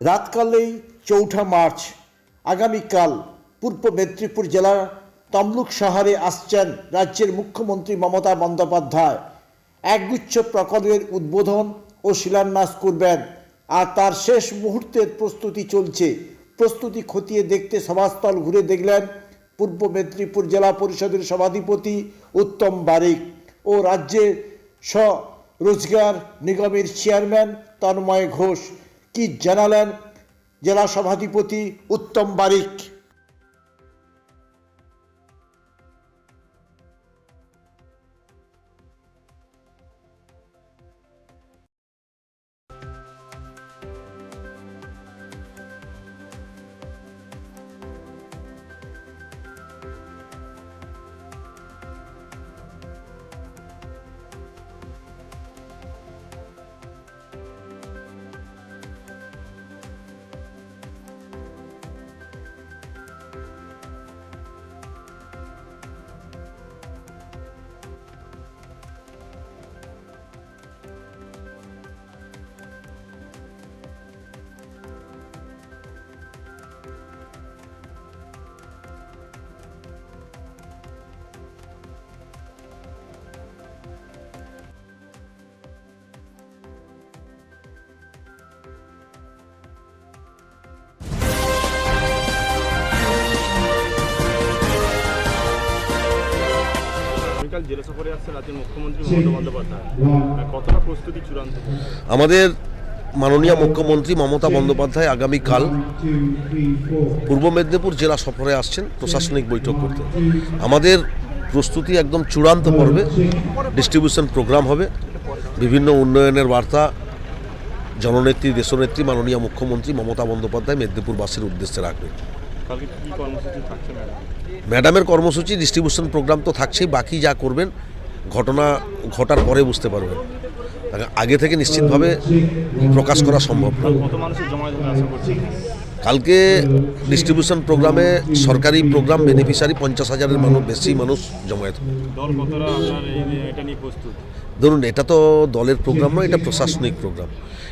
রাতকালেই চৌঠা মার্চ, আগামীকাল পূর্ব মেদিনীপুর জেলার তমলুক শহরে আসছেন রাজ্যের মুখ্যমন্ত্রী মমতা বন্দ্যোপাধ্যায়। একগুচ্ছ প্রকল্পের উদ্বোধন ও শিলান্যাস করবেন আর তার শেষ মুহূর্তের প্রস্তুতি চলছে। প্রস্তুতি খতিয়ে দেখতে সভাস্থল ঘুরে দেখলেন পূর্ব মেদিনীপুর জেলা পরিষদের সভাধিপতি উত্তম বারিক ও রাজ্যের স্ব রোজগার নিগমের চেয়ারম্যান তন্ময় ঘোষ। কি জানালেন জেলা সভাধিপতি উত্তম বারিক। আগামীকাল জেলা সফরে আসছে রাজ্যের মুখ্যমন্ত্রী মমতা বন্দ্যোপাধ্যায়। কতটা প্রস্তুতি চূড়ান্ত? আমাদের মাননীয় মুখ্যমন্ত্রী মমতা বন্দ্যোপাধ্যায় আগামীকাল পূর্ব মেদিনীপুর জেলা সফরে আসছেন প্রশাসনিক বৈঠক করতে। আমাদের প্রস্তুতি একদম চূড়ান্ত পর্বে। ডিস্ট্রিবিউশন প্রোগ্রাম হবে। বিভিন্ন উন্নয়নের বার্তা জননেত্রী দেশনেত্রী মাননীয় মুখ্যমন্ত্রী মমতা বন্দ্যোপাধ্যায় মেদিনীপুরবাসীর উদ্দেশ্যে রাখবেন ম্যাডামের কর্মসূচি ডিস্ট্রিবিউশন প্রোগ্রাম তো থাকছেই বাকি যা করবেন ঘটনা ঘটার পরে বুঝতে পারবেন। আগে থেকে নিশ্চিতভাবে প্রকাশ করা সম্ভব না। কালকে ডিস্ট্রিবিউশন প্রোগ্রামে সরকারি প্রোগ্রাম বেনিফিশিয়ারি পঞ্চাশ হাজারের মানুষ বেশি মানুষ জমায়েত হবে। ধরুন এটা তো দলের প্রোগ্রাম নয় এটা প্রশাসনিক প্রোগ্রাম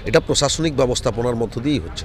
এটা প্রশাসনিক ব্যবস্থাপনার মধ্য দিয়েই হচ্ছে।